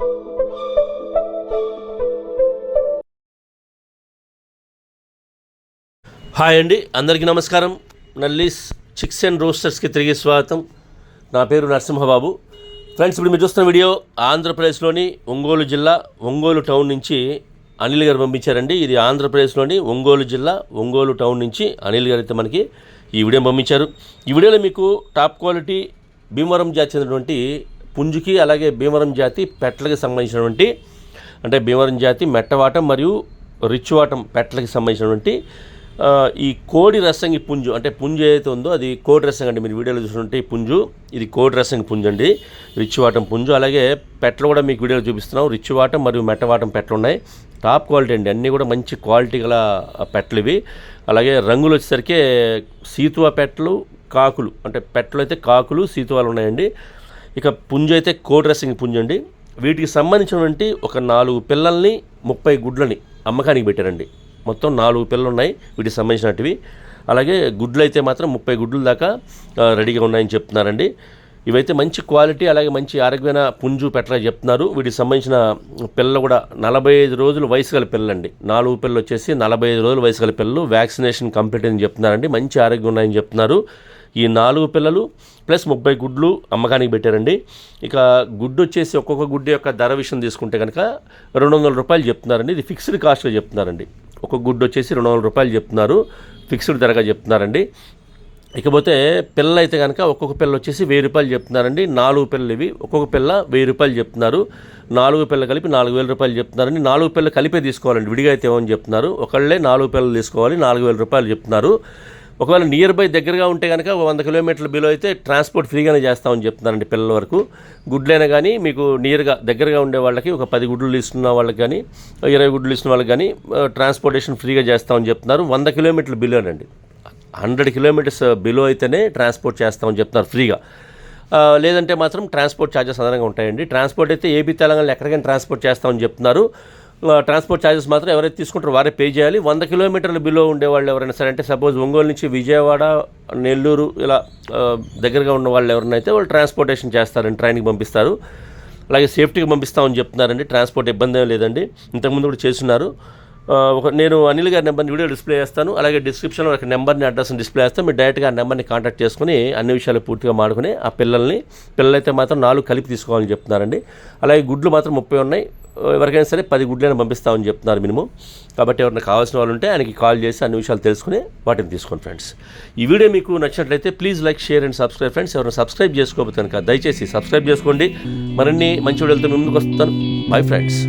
Hi అండి అందరికీ నమస్కారం. నల్లీస్ చిక్స్ అండ్ రోస్టర్స్కి తిరిగి స్వాగతం. నా పేరు నరసింహబాబు. ఫ్రెండ్స్ ఇప్పుడు మీరు చూస్తున్న వీడియో ఆంధ్రప్రదేశ్లోని ఒంగోలు జిల్లా ఒంగోలు టౌన్ నుంచి అనిల్ గారు పంపించారండి. ఇది ఆంధ్రప్రదేశ్లోని ఒంగోలు జిల్లా ఒంగోలు టౌన్ నుంచి అనిల్ గారు అయితే మనకి ఈ వీడియో పంపించారు. ఈ వీడియోలో మీకు టాప్ క్వాలిటీ భీమవరం జాతి చెందినటువంటి పుంజుకి అలాగే భీమవరం జాతి పెట్టలకి సంబంధించినటువంటి అంటే భీమవరం జాతి మెట్టవాటం మరియు రిచ్వాటం పెట్టలకి సంబంధించినటువంటి ఈ కోడి రసంగి పుంజు అంటే పుంజు ఏదైతే ఉందో అది కోడి రసంగి అండి. మీరు వీడియోలో చూసినట్టే పుంజు ఇది కోడి రసంగి పుంజు అండి. రిచ్వాటం పుంజు అలాగే పెట్టలు కూడా మీకు వీడియోలో చూపిస్తున్నాం. రిచ్వాటం మరియు మెట్టవాటం పెట్టలు ఉన్నాయి. టాప్ క్వాలిటీ అండి. అన్నీ కూడా మంచి క్వాలిటీ గల పెట్టలు ఇవి. అలాగే రంగులు వచ్చేసరికి సీతువా పెట్టలు కాకులు అంటే పెట్టలు అయితే కాకులు సీతువాలు ఉన్నాయండి. ఇక పుంజు అయితే కో డ్రెస్సింగ్ పుంజు అండి. వీటికి సంబంధించినటువంటి ఒక నాలుగు పిల్లల్ని ముప్పై గుడ్లని అమ్మకానికి పెట్టారండి. మొత్తం నాలుగు పిల్లలు ఉన్నాయి వీటికి సంబంధించినటివి. అలాగే గుడ్లు అయితే మాత్రం ముప్పై గుడ్లు దాకా రెడీగా ఉన్నాయని చెప్తున్నారండి. ఇవైతే మంచి క్వాలిటీ అలాగే మంచి ఆరోగ్యమైన పుంజు పెట్టాలని చెప్తున్నారు. వీటికి సంబంధించిన పిల్లలు కూడా నలభై ఐదు రోజులు వయసు గల పిల్లలండి. నాలుగు పిల్లలు వచ్చేసి నలభై ఐదు రోజులు వయసు గల పిల్లలు వ్యాక్సినేషన్ కంప్లీట్ అని చెప్తున్నారండి. మంచి ఆరోగ్యం ఉన్నాయని చెప్తున్నారు. ఈ నాలుగు పిల్లలు ప్లస్ ముప్పై గుడ్లు అమ్మకానికి పెట్టారండి. ఇక గుడ్డు వచ్చేసి ఒక్కొక్క గుడ్డు యొక్క ధర విషయం తీసుకుంటే కనుక రెండు వందల రూపాయలు చెప్తున్నారండి. ఇది ఫిక్స్డ్ కాస్ట్గా చెప్తున్నారండి. ఒక గుడ్డు వచ్చేసి రెండు వందల రూపాయలు చెప్తున్నారు. ఫిక్స్డ్ ధరగా చెప్తున్నారండి. ఇకపోతే పిల్ల అయితే కనుక ఒక్కొక్క పిల్ల వచ్చేసి వెయ్యి రూపాయలు చెప్తున్నారండి. నాలుగు పిల్లలు ఇవి. ఒక్కొక్క పిల్ల వెయ్యి రూపాయలు చెప్తున్నారు. నాలుగు పిల్ల కలిపి నాలుగు వేల రూపాయలు చెప్తున్నారండి. నాలుగు పిల్ల కలిపే తీసుకోవాలండి. విడిగా అయితే ఏమని చెప్తున్నారు? ఒకళ్ళే నాలుగు పిల్లలు తీసుకోవాలి. నాలుగు వేల రూపాయలు చెప్తున్నారు. ఒకవేళ నియర్ బై దగ్గరగా ఉంటే కనుక వంద కిలోమీటర్ల బిలో అయితే ట్రాన్స్పోర్ట్ ఫ్రీగానే చేస్తామని చెప్తున్నారండి పిల్లల వరకు. గుడ్లైనా కానీ మీకు నియర్గా దగ్గరగా ఉండే వాళ్ళకి ఒక పది గుడ్లు ఇస్తున్న వాళ్ళకి కానీ ఇరవై గుడ్లు ఇస్తున్న వాళ్ళకి కానీ ట్రాన్స్పోర్టేషన్ ఫ్రీగా చేస్తామని చెప్తున్నారు. వంద కిలోమీటర్ల బిలోనండి హండ్రెడ్ కిలోమీటర్స్ బిలో అయితేనే ట్రాన్స్పోర్ట్ చేస్తామని చెప్తున్నారు ఫ్రీగా లేదంటే మాత్రం ట్రాన్స్పోర్ట్ ఛార్జెస్ అదనంగా ఉంటాయండి. ట్రాన్స్పోర్ట్ అయితే ఏపీ తెలంగాణలో ఎక్కడికైనా ట్రాన్స్పోర్ట్ చేస్తామని చెప్తున్నారు. ట్రాన్స్పోర్ట్ ఛార్జెస్ మాత్రం ఎవరైతే తీసుకుంటారో వారే పే చేయాలి. వంద కిలోమీటర్ల బిలో ఉండేవాళ్ళు ఎవరైనా సరే అంటే సపోజ్ ఒంగోలు నుంచి విజయవాడ నెల్లూరు ఇలా దగ్గరగా ఉన్న వాళ్ళు ఎవరైనా అయితే వాళ్ళు ట్రాన్స్పోర్టేషన్ చేస్తారండి ట్రైన్కి పంపిస్తారు. అలాగే సేఫ్టీగా పంపిస్తామని చెప్తున్నారండి. ట్రాన్స్పోర్ట్ ఇబ్బంది ఏం లేదండి. ఇంతకుముందు కూడా చేస్తున్నారు. ఒక నేను అనిల్ గారి నెంబర్ని వీడియో డిస్ప్లే చేస్తాను. అలాగే డిస్క్రిప్షన్లో ఒక నెంబర్ని అడ్రస్ని డిస్ప్లే చేస్తాను. మీరు డైరెక్ట్గా ఆ నెంబర్ని కాంటాక్ట్ చేసుకుని అన్ని విషయాలు పూర్తిగా మాడుకుని ఆ పిల్లల్ని పిల్లలైతే మాత్రం నాలుగు కలిపి తీసుకోవాలని చెప్తున్నారండి. అలాగే గుడ్లు మాత్రం ముప్పై ఉన్నాయి. ఎవరికైనా సరే పది గుడ్లైనా పంపిస్తామని చెప్తున్నారు మినిమం. కాబట్టి ఎవరైనా కావాల్సిన వాళ్ళు ఉంటే ఆయనకి కాల్ చేసి అన్ని విషయాలు తెలుసుకుని వాటిని తీసుకోండి ఫ్రెండ్స్. ఈ వీడియో మీకు నచ్చినట్లయితే please like share and subscribe friends. ఎవరైనా సబ్స్క్రైబ్ చేసుకోకపోతే కనుక దయచేసి సబ్స్క్రైబ్ చేసుకోండి. మరిన్ని మంచి వీడియోలతో ముందుకు వస్తాను. Bye friends